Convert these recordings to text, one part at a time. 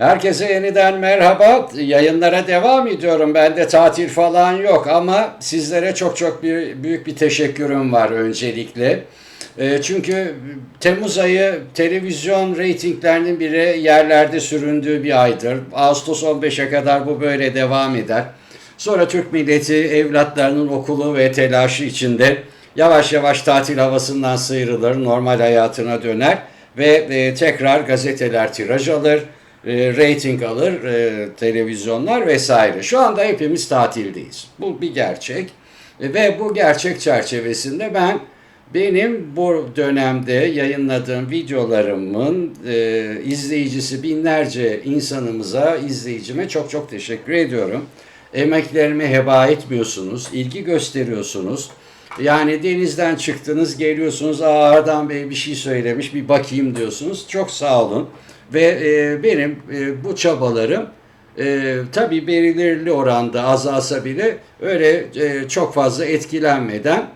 Herkese yeniden merhaba. Yayınlara devam ediyorum. Bende tatil falan yok ama sizlere çok çok bir, büyük bir teşekkürüm var öncelikle. E, Çünkü Temmuz ayı televizyon reytinglerinin biri yerlerde süründüğü bir aydır. Ağustos 15'e kadar bu böyle devam eder. Sonra Türk milleti evlatlarının okulu ve telaşı içinde yavaş yavaş tatil havasından sıyrılır, normal hayatına döner ve e, tekrar gazeteler tiraj alır, e, reyting alır, e, televizyonlar vesaire. Şu anda hepimiz tatildeyiz. Bu bir gerçek. E, ve bu gerçek çerçevesinde ben benim bu dönemde yayınladığım videolarımın e, izleyicisi binlerce insanımıza, izleyicime çok çok teşekkür ediyorum. Emeklerimi heba etmiyorsunuz, ilgi gösteriyorsunuz. Yani denizden çıktınız, geliyorsunuz, Aa Ardan Bey bir şey söylemiş, bir bakayım diyorsunuz. Çok sağ olun. Ve e, benim e, bu çabalarım e, tabii belirli oranda azalsa bile öyle e, çok fazla etkilenmeden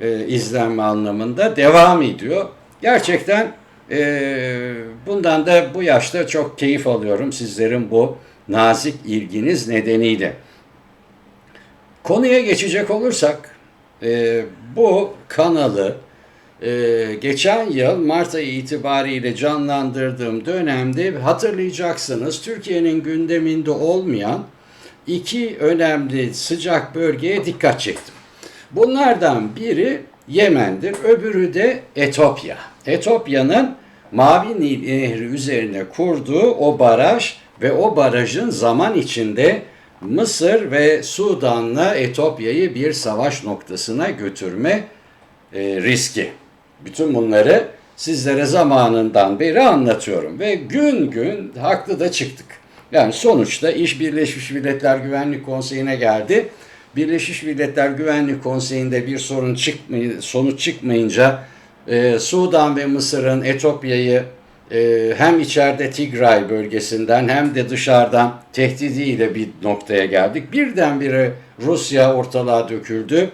e, izlenme anlamında devam ediyor. Gerçekten e, bundan da bu yaşta çok keyif alıyorum sizlerin bu nazik ilginiz nedeniyle. Konuya geçecek olursak e, bu kanalı e, geçen yıl Mart ayı itibariyle canlandırdığım dönemde hatırlayacaksınız Türkiye'nin gündeminde olmayan iki önemli sıcak bölgeye dikkat çektim. Bunlardan biri Yemen'dir, öbürü de Etopya. Etopya'nın Mavi Nil Nehri üzerine kurduğu o baraj ve o barajın zaman içinde Mısır ve Sudan'la Etopya'yı bir savaş noktasına götürme e, riski. Bütün bunları sizlere zamanından beri anlatıyorum ve gün gün haklı da çıktık. Yani sonuçta iş Birleşmiş Milletler Güvenlik Konseyi'ne geldi. Birleşmiş Milletler Güvenlik Konseyi'nde bir sorun çıkmay sonuç çıkmayınca e, Sudan ve Mısır'ın Etopya'yı e, hem içeride Tigray bölgesinden hem de dışarıdan tehdidiyle bir noktaya geldik. Birdenbire Rusya ortalığa döküldü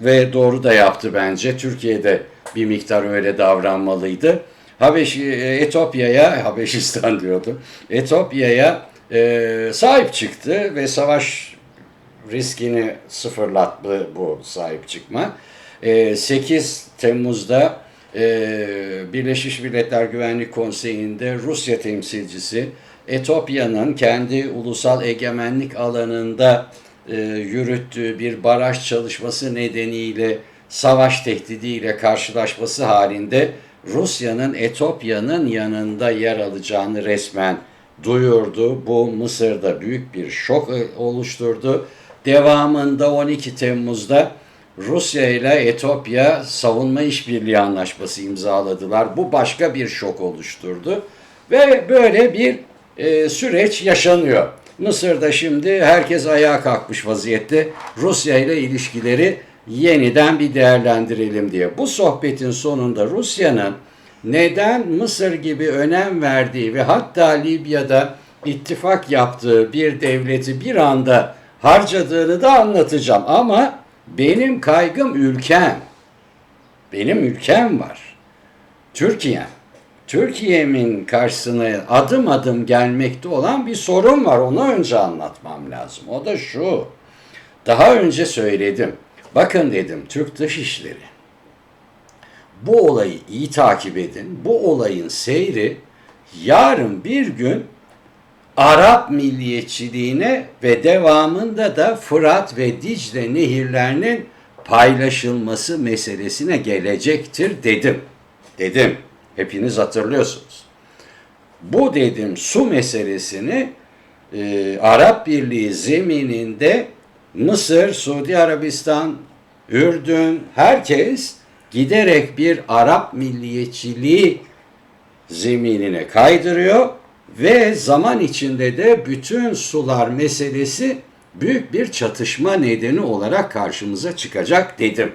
ve doğru da yaptı bence. Türkiye'de bir miktar öyle davranmalıydı. Habeş, e, Etopya'ya, Habeşistan diyordum, Etopya'ya e, sahip çıktı ve savaş riskini sıfırlattı bu sahip çıkma. E, 8 Temmuz'da e, Birleşmiş Milletler Güvenlik Konseyi'nde Rusya temsilcisi Etopya'nın kendi ulusal egemenlik alanında e, yürüttüğü bir baraj çalışması nedeniyle savaş tehdidiyle karşılaşması halinde Rusya'nın Etopya'nın yanında yer alacağını resmen duyurdu. Bu Mısır'da büyük bir şok oluşturdu. Devamında 12 Temmuz'da Rusya ile Etopya savunma işbirliği anlaşması imzaladılar. Bu başka bir şok oluşturdu ve böyle bir e, süreç yaşanıyor. Mısır'da şimdi herkes ayağa kalkmış vaziyette. Rusya ile ilişkileri yeniden bir değerlendirelim diye. Bu sohbetin sonunda Rusya'nın neden Mısır gibi önem verdiği ve hatta Libya'da ittifak yaptığı bir devleti bir anda harcadığını da anlatacağım. Ama benim kaygım ülkem. Benim ülkem var. Türkiye. Türkiye'min karşısına adım adım gelmekte olan bir sorun var. Onu önce anlatmam lazım. O da şu. Daha önce söyledim. Bakın dedim Türk Dışişleri. Bu olayı iyi takip edin. Bu olayın seyri yarın bir gün Arap milliyetçiliğine ve devamında da Fırat ve Dicle nehirlerinin paylaşılması meselesine gelecektir dedim. Dedim. Hepiniz hatırlıyorsunuz. Bu dedim su meselesini e, Arap Birliği zemininde Mısır, Suudi Arabistan, Ürdün, herkes giderek bir Arap milliyetçiliği zeminine kaydırıyor ve zaman içinde de bütün sular meselesi büyük bir çatışma nedeni olarak karşımıza çıkacak dedim.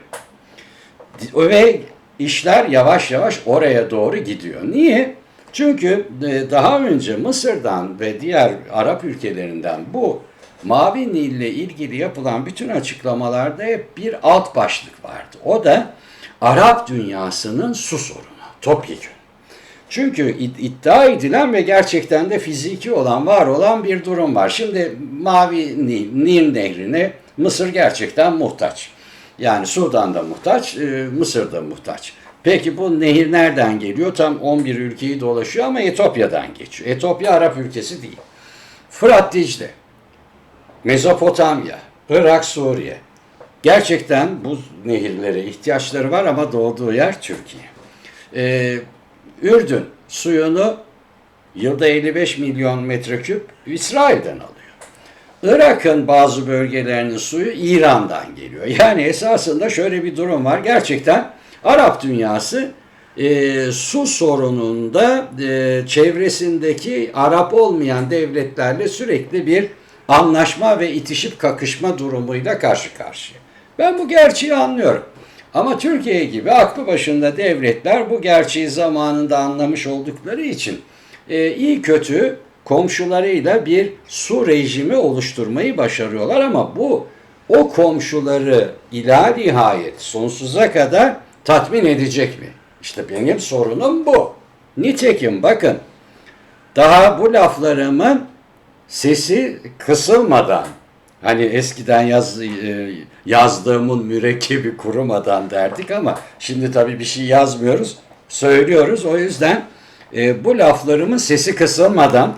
Ve işler yavaş yavaş oraya doğru gidiyor. Niye? Çünkü e, daha önce Mısır'dan ve diğer Arap ülkelerinden bu Mavi Nil ile ilgili yapılan bütün açıklamalarda hep bir alt başlık vardı. O da Arap dünyasının su sorunu. Topyekun. Çünkü id- iddia edilen ve gerçekten de fiziki olan, var olan bir durum var. Şimdi Mavi Nil, Nil Nehri'ne Mısır gerçekten muhtaç. Yani Sudan'da muhtaç, e, Mısır'da muhtaç. Peki bu nehir nereden geliyor? Tam 11 ülkeyi dolaşıyor ama Etopya'dan geçiyor. Etopya Arap ülkesi değil. Fırat Dicle, Mezopotamya, Irak, Suriye. Gerçekten bu nehirlere ihtiyaçları var ama doğduğu yer Türkiye. Ee, Ürdün suyunu yılda 55 milyon metreküp İsrail'den alıyor. Irak'ın bazı bölgelerinin suyu İran'dan geliyor. Yani esasında şöyle bir durum var. Gerçekten Arap dünyası e, su sorununda e, çevresindeki Arap olmayan devletlerle sürekli bir anlaşma ve itişip kakışma durumuyla karşı karşıya. Ben bu gerçeği anlıyorum. Ama Türkiye gibi aklı başında devletler bu gerçeği zamanında anlamış oldukları için e, iyi kötü komşularıyla bir su rejimi oluşturmayı başarıyorlar ama bu o komşuları ila nihayet sonsuza kadar tatmin edecek mi? İşte benim sorunum bu. Nitekim bakın daha bu laflarımın sesi kısılmadan hani eskiden yaz, e, yazdığımın mürekkebi kurumadan derdik ama şimdi tabii bir şey yazmıyoruz söylüyoruz o yüzden e, bu laflarımın sesi kısılmadan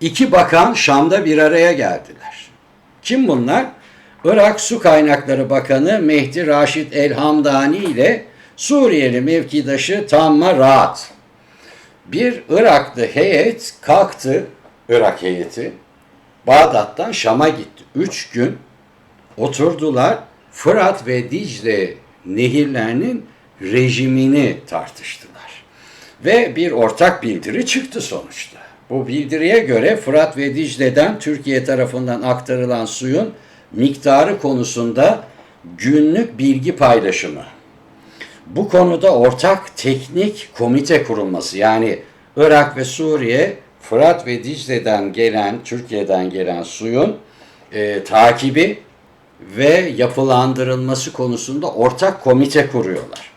iki bakan Şam'da bir araya geldiler. Kim bunlar? Irak Su Kaynakları Bakanı Mehdi Raşit El Hamdani ile Suriyeli mevkidaşı Tamma Rahat. Bir Iraklı heyet kalktı, Irak heyeti, Bağdat'tan Şam'a gitti. Üç gün oturdular, Fırat ve Dicle nehirlerinin rejimini tartıştılar. Ve bir ortak bildiri çıktı sonuçta. Bu bildiriye göre Fırat ve Dicle'den Türkiye tarafından aktarılan suyun miktarı konusunda günlük bilgi paylaşımı. Bu konuda ortak teknik komite kurulması yani Irak ve Suriye Fırat ve Dicle'den gelen, Türkiye'den gelen suyun e, takibi ve yapılandırılması konusunda ortak komite kuruyorlar.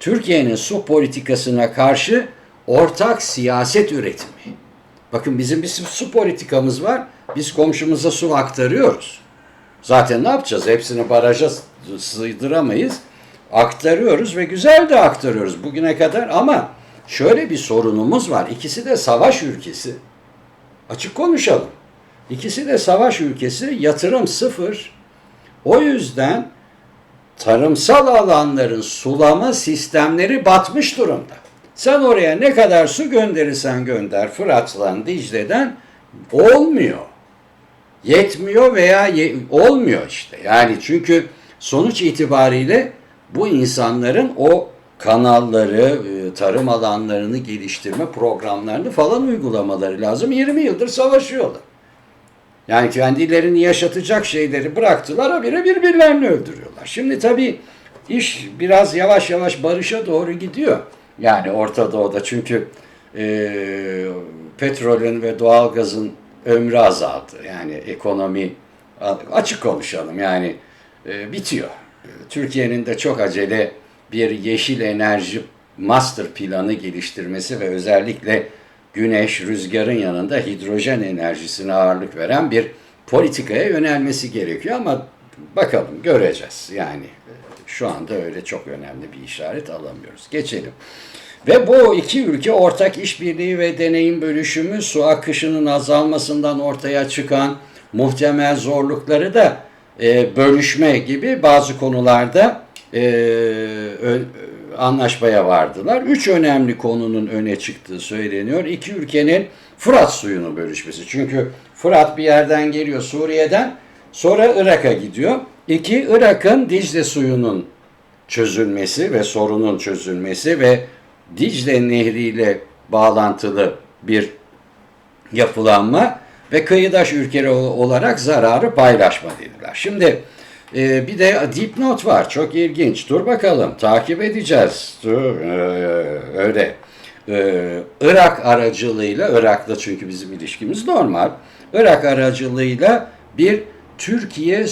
Türkiye'nin su politikasına karşı ortak siyaset üretimi. Bakın bizim bir su politikamız var. Biz komşumuza su aktarıyoruz. Zaten ne yapacağız? Hepsini baraja sığdıramayız. Aktarıyoruz ve güzel de aktarıyoruz bugüne kadar ama şöyle bir sorunumuz var. İkisi de savaş ülkesi. Açık konuşalım. İkisi de savaş ülkesi, yatırım sıfır. O yüzden tarımsal alanların sulama sistemleri batmış durumda. Sen oraya ne kadar su gönderirsen gönder Fırat'tan, Dicle'den olmuyor. Yetmiyor veya ye- olmuyor işte. Yani çünkü sonuç itibariyle bu insanların o kanalları, e, tarım alanlarını geliştirme programlarını falan uygulamaları lazım. 20 yıldır savaşıyorlar. Yani kendilerini yaşatacak şeyleri bıraktılar, habire birbirlerini öldürüyorlar. Şimdi tabii iş biraz yavaş yavaş barışa doğru gidiyor. Yani Orta Doğu'da çünkü e, petrolün ve doğalgazın ömrü azaldı. Yani ekonomi açık konuşalım yani e, bitiyor. E, Türkiye'nin de çok acele bir yeşil enerji master planı geliştirmesi ve özellikle güneş, rüzgarın yanında hidrojen enerjisine ağırlık veren bir politikaya yönelmesi gerekiyor ama bakalım göreceğiz. Yani şu anda öyle çok önemli bir işaret alamıyoruz. Geçelim. Ve bu iki ülke ortak işbirliği ve deneyim bölüşümü su akışının azalmasından ortaya çıkan muhtemel zorlukları da e, bölüşme gibi bazı konularda e, anlaşmaya vardılar. Üç önemli konunun öne çıktığı söyleniyor. İki ülkenin Fırat suyunu bölüşmesi. Çünkü Fırat bir yerden geliyor Suriye'den sonra Irak'a gidiyor. İki Irak'ın Dicle suyunun çözülmesi ve sorunun çözülmesi ve Dicle Nehri ile bağlantılı bir yapılanma ve kıyıdaş ülkeler olarak zararı paylaşma dediler. Şimdi e, bir de dipnot var. Çok ilginç. Dur bakalım. Takip edeceğiz. Dur. e, öyle. E, Irak aracılığıyla, Irak'la çünkü bizim ilişkimiz normal. Irak aracılığıyla bir Türkiye e,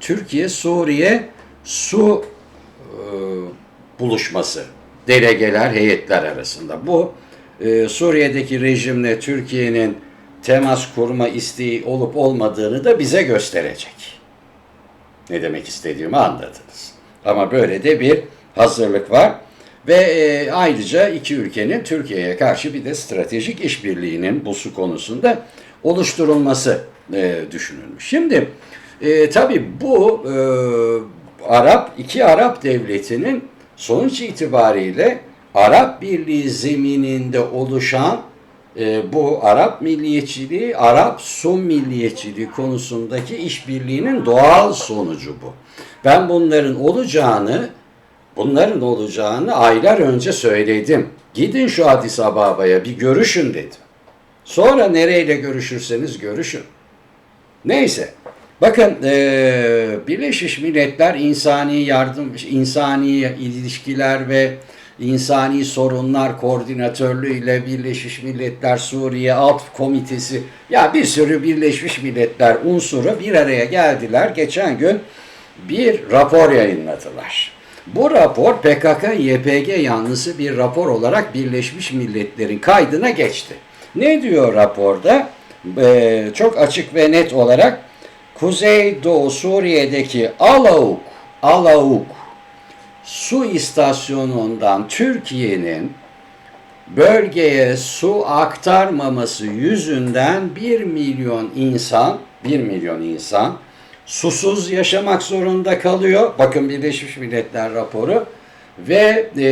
Türkiye Suriye su e, buluşması delegeler, heyetler arasında. Bu e, Suriye'deki rejimle Türkiye'nin temas kurma isteği olup olmadığını da bize gösterecek. Ne demek istediğimi anladınız. Ama böyle de bir hazırlık var. Ve e, ayrıca iki ülkenin Türkiye'ye karşı bir de stratejik işbirliğinin bu su konusunda oluşturulması e, düşünülmüş. Şimdi e, tabii bu e, Arap iki Arap devletinin sonuç itibariyle Arap Birliği zemininde oluşan e, bu Arap milliyetçiliği, Arap Sun milliyetçiliği konusundaki işbirliğinin doğal sonucu bu. Ben bunların olacağını bunların olacağını aylar önce söyledim. Gidin şu Addis Ababa'ya bir görüşün dedim. Sonra nereyle görüşürseniz görüşün. Neyse. Bakın eee Birleşmiş Milletler insani yardım, insani ilişkiler ve insani sorunlar koordinatörlüğü ile Birleşmiş Milletler Suriye Alt Komitesi ya bir sürü Birleşmiş Milletler unsuru bir araya geldiler. Geçen gün bir rapor yayınladılar. Bu rapor PKK-YPG yanlısı bir rapor olarak Birleşmiş Milletler'in kaydına geçti. Ne diyor raporda? Ee, çok açık ve net olarak Kuzeydoğu Suriye'deki Alauk, Alauk su istasyonundan Türkiye'nin bölgeye su aktarmaması yüzünden 1 milyon insan, 1 milyon insan susuz yaşamak zorunda kalıyor. Bakın Birleşmiş Milletler raporu ve e,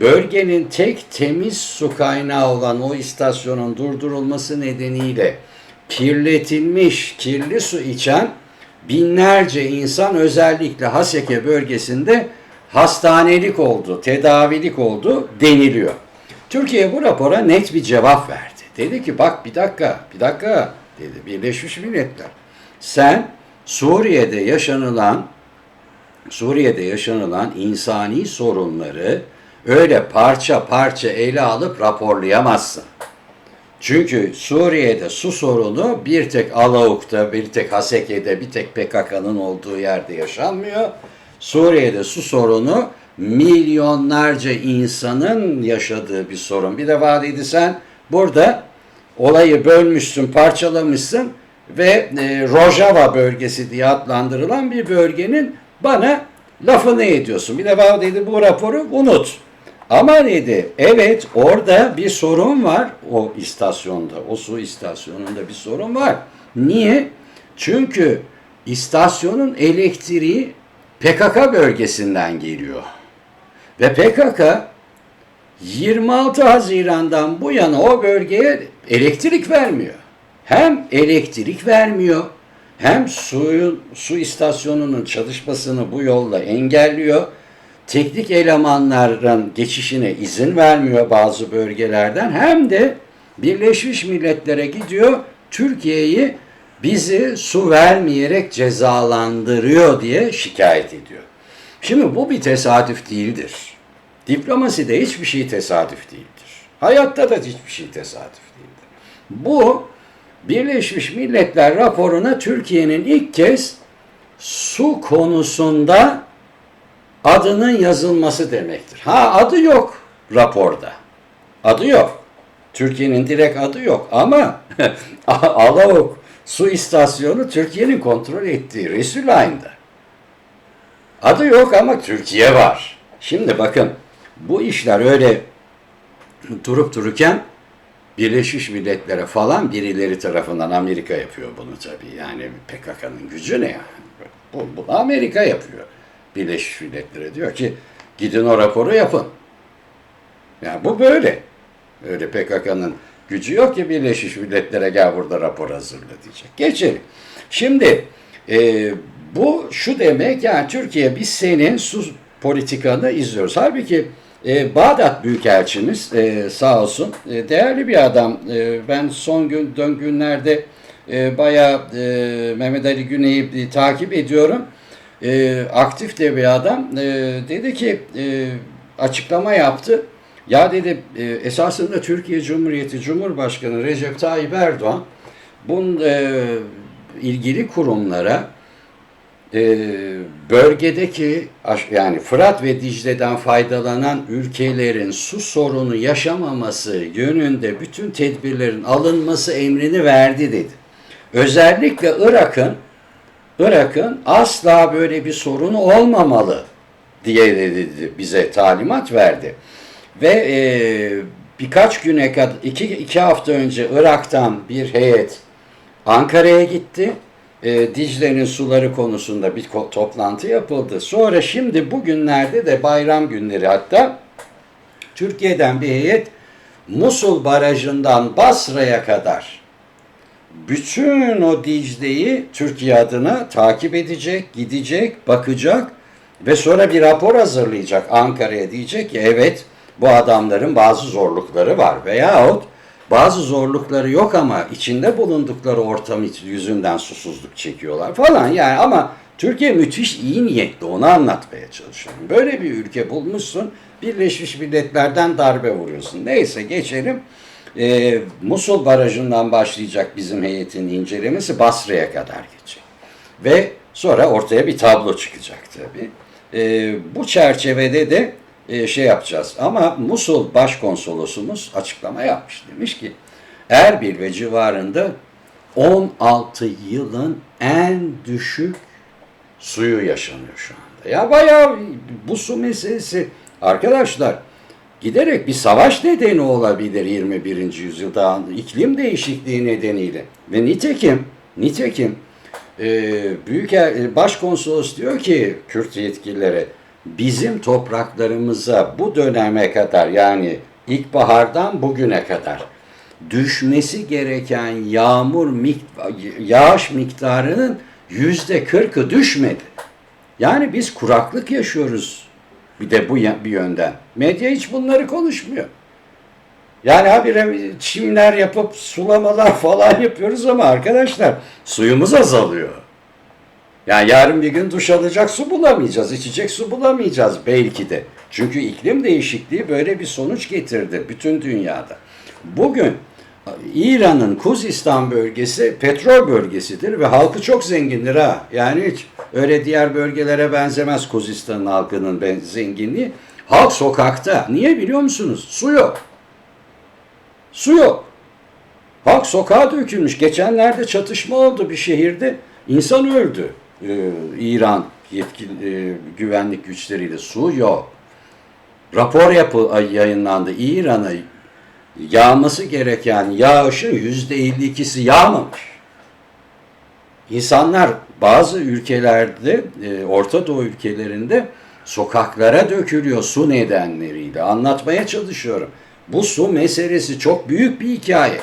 bölgenin tek temiz su kaynağı olan o istasyonun durdurulması nedeniyle kirletilmiş, kirli su içen binlerce insan özellikle Haseke bölgesinde hastanelik oldu, tedavilik oldu deniliyor. Türkiye bu rapora net bir cevap verdi. Dedi ki bak bir dakika, bir dakika dedi Birleşmiş Milletler. Sen Suriye'de yaşanılan Suriye'de yaşanılan insani sorunları öyle parça parça ele alıp raporlayamazsın. Çünkü Suriye'de su sorunu bir tek Alauk'ta, bir tek Haseke'de, bir tek PKK'nın olduğu yerde yaşanmıyor. Suriye'de su sorunu milyonlarca insanın yaşadığı bir sorun. Bir de vadiydi sen burada olayı bölmüşsün, parçalamışsın ve e, Rojava bölgesi diye adlandırılan bir bölgenin bana lafını ediyorsun. Bir defa dedi bu raporu unut. Ama dedi evet orada bir sorun var o istasyonda, o su istasyonunda bir sorun var. Niye? Çünkü istasyonun elektriği PKK bölgesinden geliyor. Ve PKK 26 Haziran'dan bu yana o bölgeye elektrik vermiyor. Hem elektrik vermiyor, hem suyun su istasyonunun çalışmasını bu yolla engelliyor teknik elemanların geçişine izin vermiyor bazı bölgelerden hem de Birleşmiş Milletler'e gidiyor Türkiye'yi bizi su vermeyerek cezalandırıyor diye şikayet ediyor. Şimdi bu bir tesadüf değildir. Diplomaside hiçbir şey tesadüf değildir. Hayatta da hiçbir şey tesadüf değildir. Bu Birleşmiş Milletler raporuna Türkiye'nin ilk kez su konusunda adının yazılması demektir. Ha adı yok raporda. Adı yok. Türkiye'nin direkt adı yok ama Alavuk su istasyonu Türkiye'nin kontrol ettiği Resulayn'da. Adı yok ama Türkiye var. Şimdi bakın bu işler öyle durup dururken Birleşmiş Milletler'e falan birileri tarafından Amerika yapıyor bunu tabii. Yani PKK'nın gücü ne yani? Bu, bunu Amerika yapıyor. Birleşmiş Milletler'e diyor ki gidin o raporu yapın. Yani bu böyle. Öyle PKK'nın gücü yok ki Birleşmiş Milletler'e gel burada rapor hazırla diyecek. Geçelim. Şimdi e, bu şu demek yani Türkiye biz senin su politikanı izliyoruz. Halbuki e, Bağdat Büyükelçimiz e, sağ olsun e, değerli bir adam. E, ben son gün dön günlerde e, bayağı e, Mehmet Ali Güney'i e, takip ediyorum e, aktif de bir adam e, dedi ki e, açıklama yaptı. Ya dedi e, esasında Türkiye Cumhuriyeti Cumhurbaşkanı Recep Tayyip Erdoğan bunun e, ilgili kurumlara e, bölgedeki yani Fırat ve Dicle'den faydalanan ülkelerin su sorunu yaşamaması yönünde bütün tedbirlerin alınması emrini verdi dedi. Özellikle Irak'ın Irak'ın asla böyle bir sorunu olmamalı diye dedi, bize talimat verdi. Ve e, birkaç güne kadar, iki, iki hafta önce Irak'tan bir heyet Ankara'ya gitti. E, Dicle'nin suları konusunda bir toplantı yapıldı. Sonra şimdi bugünlerde de bayram günleri hatta Türkiye'den bir heyet Musul Barajı'ndan Basra'ya kadar bütün o Dicle'yi Türkiye adına takip edecek, gidecek, bakacak ve sonra bir rapor hazırlayacak Ankara'ya diyecek ki evet bu adamların bazı zorlukları var veyahut bazı zorlukları yok ama içinde bulundukları ortam yüzünden susuzluk çekiyorlar falan yani ama Türkiye müthiş iyi niyetli onu anlatmaya çalışıyorum. Böyle bir ülke bulmuşsun Birleşmiş Milletler'den darbe vuruyorsun. Neyse geçelim. Ee, Musul Barajı'ndan başlayacak bizim heyetin incelemesi Basra'ya kadar geçecek. Ve sonra ortaya bir tablo çıkacak tabii. Ee, bu çerçevede de e, şey yapacağız. Ama Musul Başkonsolosumuz açıklama yapmış. Demiş ki Erbil ve civarında 16 yılın en düşük suyu yaşanıyor şu anda. Ya bayağı bu su meselesi arkadaşlar giderek bir savaş nedeni olabilir 21. yüzyılda iklim değişikliği nedeniyle. Ve nitekim nitekim e, büyük başkonsolos diyor ki Kürt yetkililere bizim topraklarımıza bu döneme kadar yani ilkbahardan bugüne kadar düşmesi gereken yağmur yağış miktarının yüzde kırkı düşmedi. Yani biz kuraklık yaşıyoruz bir de bu bir yönden. Medya hiç bunları konuşmuyor. Yani habire çimler yapıp sulamalar falan yapıyoruz ama arkadaşlar suyumuz azalıyor. Yani yarın bir gün duş alacak su bulamayacağız, içecek su bulamayacağız belki de. Çünkü iklim değişikliği böyle bir sonuç getirdi bütün dünyada. Bugün İran'ın Kuzistan bölgesi petrol bölgesidir ve halkı çok zengindir ha. Yani hiç öyle diğer bölgelere benzemez Kuzistan'ın halkının ben zenginliği. Halk sokakta. Niye biliyor musunuz? Su yok. Su yok. Halk sokağa dökülmüş. Geçenlerde çatışma oldu bir şehirde. İnsan öldü. Ee, İran yetkili e, güvenlik güçleriyle su yok. Rapor yapı yayınlandı. İran'a yağması gereken yağışın yüzde 52'si yağmamış. İnsanlar bazı ülkelerde, e, Orta Doğu ülkelerinde sokaklara dökülüyor su nedenleriyle. Anlatmaya çalışıyorum. Bu su meselesi çok büyük bir hikaye.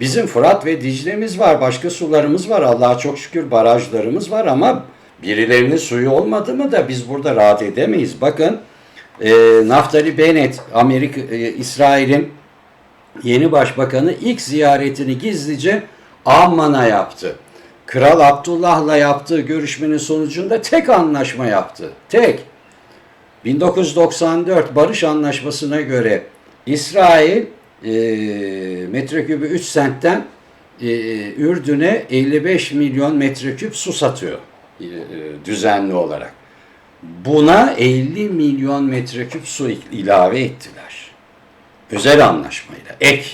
Bizim Fırat ve Dicle'miz var, başka sularımız var. Allah'a çok şükür barajlarımız var ama birilerinin suyu olmadı mı da biz burada rahat edemeyiz. Bakın e, Naftali Bennett, Amerika, e, İsrail'in yeni başbakanı ilk ziyaretini gizlice Amman'a yaptı. Kral Abdullah'la yaptığı görüşmenin sonucunda tek anlaşma yaptı. Tek. 1994 Barış Anlaşması'na göre İsrail e, metrekübü 3 sentten e, Ürdün'e 55 milyon metreküp su satıyor e, düzenli olarak. Buna 50 milyon metreküp su ilave ettiler. Özel anlaşmayla, ek,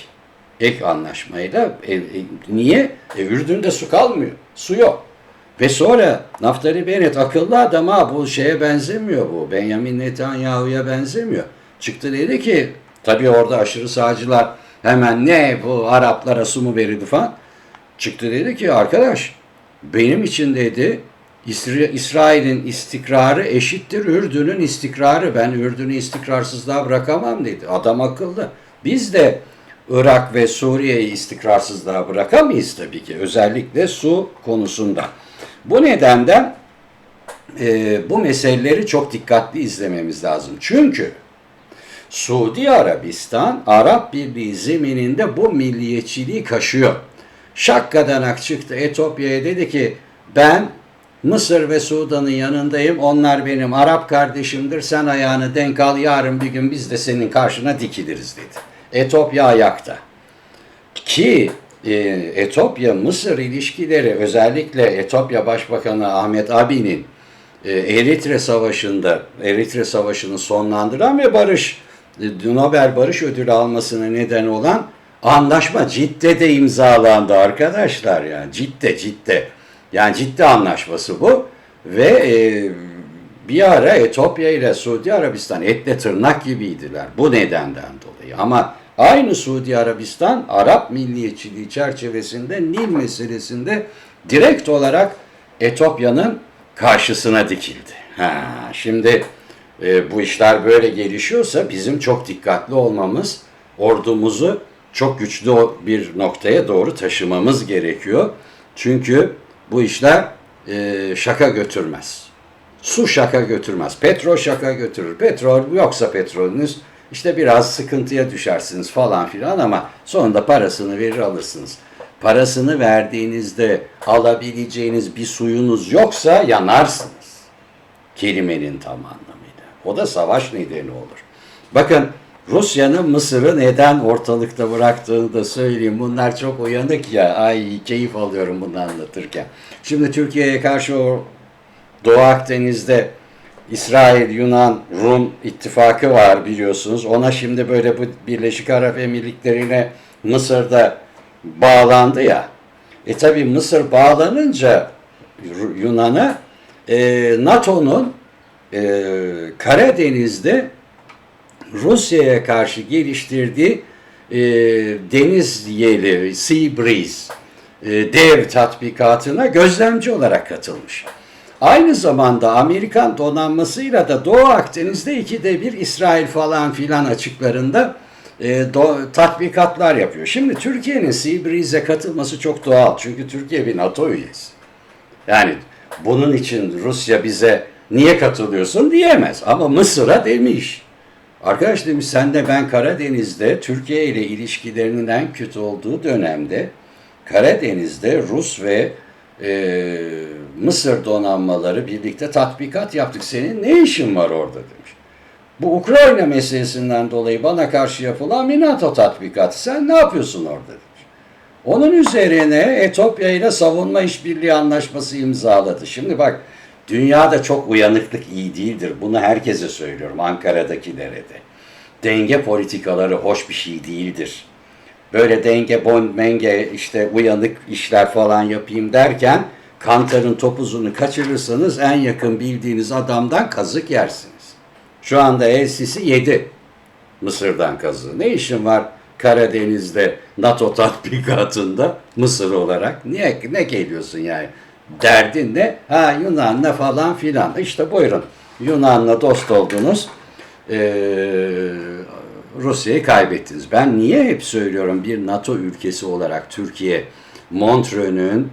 ek anlaşmayla. E, e, niye? E, Ürdün'de su kalmıyor, su yok. Ve sonra Naftali Bennett akıllı adam bu şeye benzemiyor bu. Benjamin Netanyahu'ya benzemiyor. Çıktı dedi ki tabii orada aşırı sağcılar hemen ne bu Araplara su mu verildi falan. Çıktı dedi ki arkadaş benim için dedi İsrail'in istikrarı eşittir Ürdün'ün istikrarı. Ben Ürdün'ü istikrarsızlığa bırakamam dedi. Adam akıllı. Biz de Irak ve Suriye'yi istikrarsızlığa bırakamayız tabii ki. Özellikle su konusunda. Bu nedenden e, bu meseleleri çok dikkatli izlememiz lazım. Çünkü Suudi Arabistan Arap Birliği zemininde bu milliyetçiliği kaşıyor. Şakkadanak çıktı Etopya'ya dedi ki ben Mısır ve Sudan'ın yanındayım. Onlar benim Arap kardeşimdir. Sen ayağını denk al. Yarın bir gün biz de senin karşına dikiliriz dedi. Etopya ayakta. Ki e, Etopya-Mısır ilişkileri özellikle Etopya Başbakanı Ahmet Abi'nin e, Eritre Savaşı'nda Eritre Savaşı'nı sonlandıran ve barış e, Nobel Barış Ödülü almasına neden olan anlaşma Cidde'de imzalandı arkadaşlar yani Cidde Cidde yani Cidde anlaşması bu ve e, bir ara Etopya ile Suudi Arabistan etle tırnak gibiydiler bu nedenden dolayı ama aynı Suudi Arabistan Arap milliyetçiliği çerçevesinde Nil meselesinde direkt olarak Etopya'nın karşısına dikildi. Ha, şimdi e, bu işler böyle gelişiyorsa bizim çok dikkatli olmamız, ordumuzu çok güçlü bir noktaya doğru taşımamız gerekiyor. Çünkü bu işler e, şaka götürmez. Su şaka götürmez. Petrol şaka götürür. Petrol yoksa petrolünüz işte biraz sıkıntıya düşersiniz falan filan ama sonunda parasını verir alırsınız. Parasını verdiğinizde alabileceğiniz bir suyunuz yoksa yanarsınız. Kelimenin tam anlamıyla. O da savaş nedeni olur. Bakın Rusya'nın Mısır'ı neden ortalıkta bıraktığını da söyleyeyim. Bunlar çok uyanık ya. Ay keyif alıyorum bunu anlatırken. Şimdi Türkiye'ye karşı o Doğu Akdeniz'de İsrail, Yunan, Rum ittifakı var biliyorsunuz. Ona şimdi böyle bu Birleşik Arap Emirlikleri'ne Mısır'da bağlandı ya. E tabi Mısır bağlanınca Yunan'a e, NATO'nun e, Karadeniz'de Rusya'ya karşı geliştirdiği e, deniz yeli, Sea Breeze, e, dev tatbikatına gözlemci olarak katılmış. Aynı zamanda Amerikan donanmasıyla da Doğu Akdeniz'de ikide bir İsrail falan filan açıklarında e, do- tatbikatlar yapıyor. Şimdi Türkiye'nin Sea Breeze'e katılması çok doğal. Çünkü Türkiye bir NATO üyesi. Yani bunun için Rusya bize niye katılıyorsun diyemez. Ama Mısır'a demiş. Arkadaş demiş sen de ben Karadeniz'de Türkiye ile ilişkilerinin en kötü olduğu dönemde Karadeniz'de Rus ve e, Mısır donanmaları birlikte tatbikat yaptık. Senin ne işin var orada demiş. Bu Ukrayna meselesinden dolayı bana karşı yapılan bir NATO tatbikatı. Sen ne yapıyorsun orada demiş. Onun üzerine Etopya ile savunma işbirliği anlaşması imzaladı. Şimdi bak dünyada çok uyanıklık iyi değildir. Bunu herkese söylüyorum Ankara'dakilere de. Denge politikaları hoş bir şey değildir. Böyle denge, bon, menge, işte uyanık işler falan yapayım derken kantarın topuzunu kaçırırsanız en yakın bildiğiniz adamdan kazık yersiniz. Şu anda El Sisi yedi. Mısır'dan kazığı. Ne işin var Karadeniz'de NATO tatbikatında Mısır olarak? Niye ne geliyorsun yani? Derdin ne? Ha Yunan'la falan filan. İşte buyurun. Yunan'la dost oldunuz. Ee, Rusya'yı kaybettiniz. Ben niye hep söylüyorum bir NATO ülkesi olarak Türkiye Montreux'ün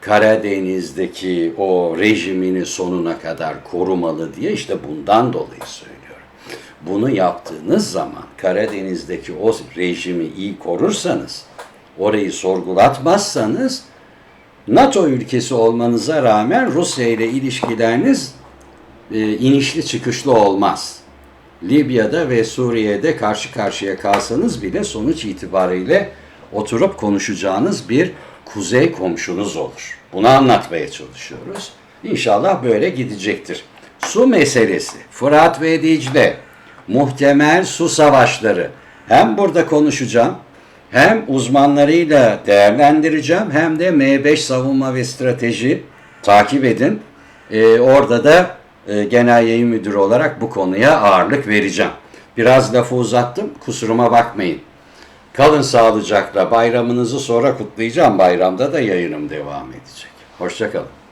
Karadeniz'deki o rejimini sonuna kadar korumalı diye işte bundan dolayı söylüyorum. Bunu yaptığınız zaman Karadeniz'deki o rejimi iyi korursanız, orayı sorgulatmazsanız NATO ülkesi olmanıza rağmen Rusya ile ilişkileriniz e, inişli çıkışlı olmaz. Libya'da ve Suriye'de karşı karşıya kalsanız bile sonuç itibariyle oturup konuşacağınız bir kuzey komşunuz olur. Bunu anlatmaya çalışıyoruz. İnşallah böyle gidecektir. Su meselesi, Fırat ve Dicle, muhtemel su savaşları. Hem burada konuşacağım, hem uzmanlarıyla değerlendireceğim, hem de M5 savunma ve strateji takip edin. Ee, orada da e, genel yayın müdürü olarak bu konuya ağırlık vereceğim. Biraz lafı uzattım, kusuruma bakmayın. Kalın sağlıcakla bayramınızı sonra kutlayacağım. Bayramda da yayınım devam edecek. Hoşçakalın.